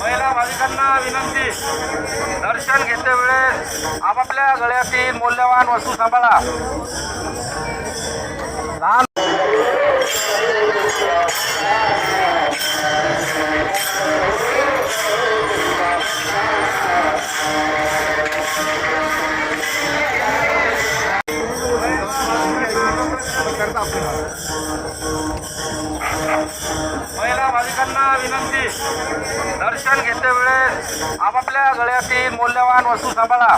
महिला भाविकांना विनंती. दर्शन घेते वेळेस आपापल्या गळ्यातील मौल्यवान वस्तू सांभाळा. करता भाविकांना विनंती. दर्शन घेते वेळेस आपापल्या गळ्यातील मौल्यवान वस्तू सांभाळा.